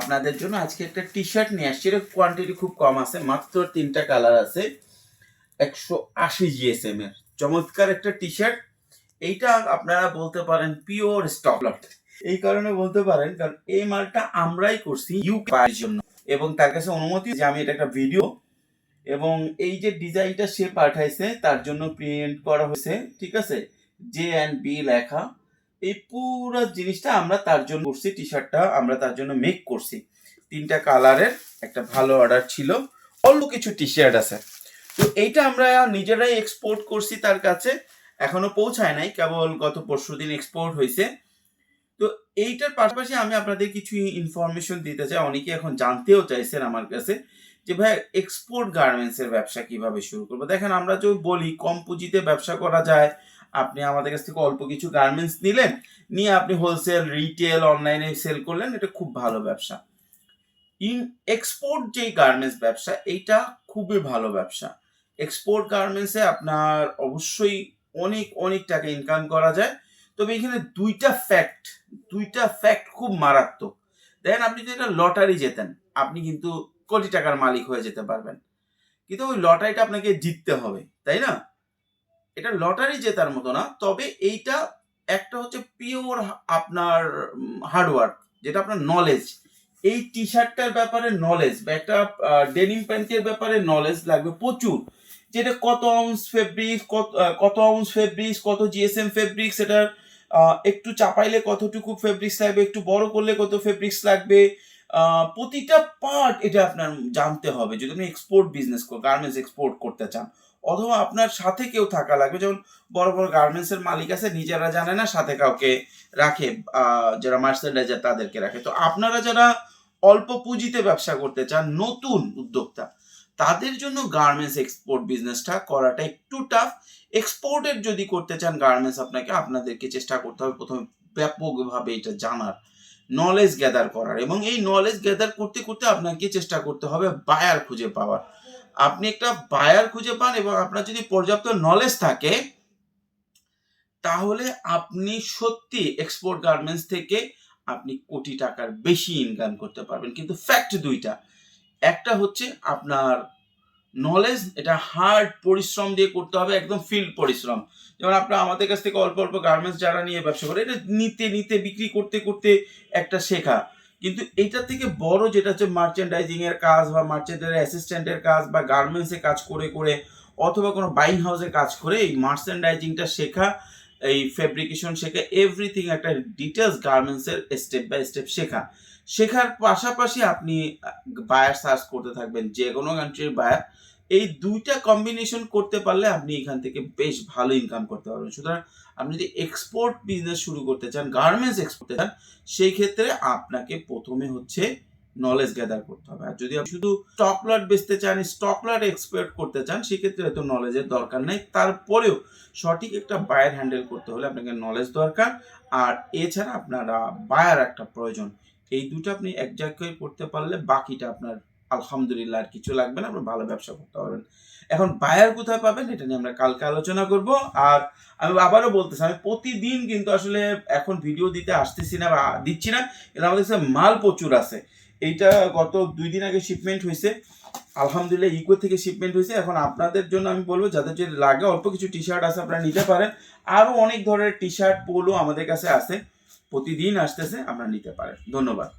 আপনাদের জন্য আজকে একটা টি শার্ট নিয়ে আসছি। এর কোয়ান্টিটি খুব কম আছে, মাত্র তিনটা কালার আছে। একশো আশি জিএসএম এর। চমৎকার একটা টি শার্ট এইটা আপনারা বলতে পারেন পিওর স্টকলট এই কারণে বলতে পারেন, কারণ এই মালটা আমরাই করছি ইউকে পায়ের জন্য। এবং তার কাছে অনুমতি যে আমি এটা একটা ভিডিও এবং এই যে ডিজাইনটা সে পাঠাইছে, তার জন্য প্রিন্ট করা হয়েছে, ঠিক আছে? জে অ্যান্ড বি লেখা। এই পুরো জিনিসটা আমরা তার জন্য করছি টি শার্টটা আমরা তার জন্য মেক করছি। তিনটা কালারের একটা ভালো অর্ডার ছিল, অল্প কিছু টি শার্ট আছে। তো এইটা আমরা নিজেরাই এক্সপোর্ট করছি তার কাছে, এখনও পৌঁছায় নাই, কেবল গত পরশু দিন এক্সপোর্ট হয়েছে। তো এইটার পাশাপাশি আমি আপনাদের কিছু ইনফরমেশন দিতে চাই অনেকে এখন জানতেও চাইছেন আমার কাছে, যে ভাই এক্সপোর্ট গার্মেন্টসের ব্যবসা কীভাবে শুরু করব? দেখেন আমরা যে বলি, কম পুঁজিতে ব্যবসা করা যায় আপনি আমাদের কাছ থেকে অল্প কিছু গার্মেন্টস নিলেন, নিয়ে আপনি হোলসেল রিটেল অনলাইনে সেল করলেন, এটা খুব ভালো ব্যবসা। ইন এক্সপোর্ট যে গার্মেন্টস ব্যবসা, এইটা খুবই ভালো ব্যবসা। এক্সপোর্ট গার্মেন্টসে আপনার অবশ্যই অনেক অনেক টাকা ইনকাম করা যায়। তবে এখানে দুইটা ফ্যাক্ট দুইটা ফ্যাক্ট খুব মারাত্মক। দেখেন আপনি যদি লটারি জেতেন, আপনি কিন্তু কোটি টাকার মালিক হয়ে যেতে পারবেন। কিন্তু ওই লটারিটা আপনাকে জিততে হবে, তাই না? এটা লটারি জেতার মতো না, তবে এইটা একটা হচ্ছে পিওর আপনার হার্ডওয়ার্ক যেটা আপনার নলেজ এই টি শার্টটার ব্যাপারে নলেজ বা একটা ডেনিম প্যান্টের ব্যাপারে নলেজ লাগবে প্রচুর। যেটা কত আউন্স ফেব্রিক্স কত কত আউন্স ফেব্রিক্স কত জিএসএম ফেব্রিক্স এটার একটু চাপাইলে কতটুকু ফেব্রিক্স লাগবে, একটু বড় করলে কত ফেব্রিক্স লাগবে প্রতিটা পার্ট এটা আপনার জানতে হবে। যদি আপনি এক্সপোর্ট বিজনেস গার্মেন্টস এক্সপোর্ট করতে চান অথবা আপনার সাথে কেউ থাকা লাগবে, যেমন বড় বড় গার্মেন্টস এর মালিক আছে, নিজেরা জানে না সাথে কাউকে রাখে যারা মার্সেন্ডাইজার তাদেরকে রাখে। তো আপনারা যারা অল্প পুঁজিতে ব্যবসা করতে চান, নতুন উদ্যোক্তা, তাদের জন্য গার্মেন্টস এক্সপোর্ট বিজনেসটা করাটা একটু টাফ এক্সপোর্টের যদি করতে চান গার্মেন্টস আপনাকে, আপনাদেরকে চেষ্টা করতে হবে প্রথমে ব্যাপকভাবে এটা জানার নলেজ গ্যাদার করার। এবং এই নলেজ গ্যাদার করতে করতে আপনাকে চেষ্টা করতে হবে বায়ার খুঁজে পাওয়ার। আপনি একটা বায়ার খুঁজে পান এবং আপনার যদি পর্যাপ্ত নলেজ থাকে, তাহলে আপনি সত্যি এক্সপোর্ট গার্মেন্টস থেকে আপনি কোটি টাকার বেশি ইনকাম করতে পারবেন। কিন্তু ফ্যাক্ট দুইটা। একটা হচ্ছে আপনার নলেজ এটা হার্ড পরিশ্রম দিয়ে করতে হবে, একদম ফিল্ড পরিশ্রম। যেমন আপনার আমাদের কাছ থেকে অল্প অল্প গার্মেন্টস যারা নিয়ে ব্যবসা করে, এটা নিতে নিতে, বিক্রি করতে করতে একটা শেখা। কিন্তু এটার থেকে বড় যেটা হচ্ছে মার্চেন্ডাইজিং এর কাজ বা মার্চেন্ডের অ্যাসিস্ট্যান্টের কাজ বা গার্মেন্টসে কাজ করে করে অথবা কোনো বাইং হাউসে কাজ করে এই মার্চেন্ডাইজিংটা শেখা এই ফেব্রিকেশন শেখা এভরিথিং একটা ডিটেলস গার্মেন্টসের স্টেপ বাই স্টেপ শেখা। শেখার পাশাপাশি আপনি বায়ার সার্চ করতে থাকবেন, যে কোনো কান্ট্রির বায়ার এই দুইটা কম্বিনেশন করতে পারলে আপনি এখান থেকে বেশ ভালো ইনকাম করতে পারবেন। সুতরাং আপনি যদি এক্সপোর্ট বিজনেস শুরু করতে চান গার্মেন্টস এক্সপোর্ট চান, সেই ক্ষেত্রে আপনাকে প্রথমে হচ্ছে নলেজ গ্যাদার করতে হবে। আর যদি আপনি শুধু স্টক লট বেচতে চান স্টক লট এক্সপোর্ট করতে চান, সেক্ষেত্রে হয়তো নলেজের দরকার নেই। তারপরেও সঠিক একটা বায়ার হ্যান্ডেল করতে হলে আপনাকে নলেজ দরকার। আর এছাড়া আপনারা বায়ার একটা প্রয়োজন। এই দুটো আপনি এক জায়গায় করতে পারলে বাকিটা আপনার আলহামদুলিল্লাহ আর কিছু লাগবে না, আপনার ভালো ব্যবসা করতে পারবেন। এখন বায়ার কোথায় পাবেন, এটা নিয়ে আমরা কালকে আলোচনা করব। আর আমি আবারও বলতেছি, আমি প্রতিদিন কিন্তু আসলে এখন ভিডিও দিতে আসতেছি না বা দিচ্ছি না। এটা আমাদের মাল প্রচুর আছে। এইটা গত দুই দিন আগে শিপমেন্ট হয়েছে। আলহামদুলিল্লাহ ইকো থেকে শিপমেন্ট হয়েছে। এখন আপনাদের জন্য আমি বলব, যাদের যদি লাগে, অল্প কিছু টি শার্ট আছে, আপনারা নিতে পারেন। আরও অনেক ধরনের টি শার্ট পোলো আমাদের কাছে আছে। প্রতিদিন আসতেছে, আপনারা নিতে পারেন। ধন্যবাদ।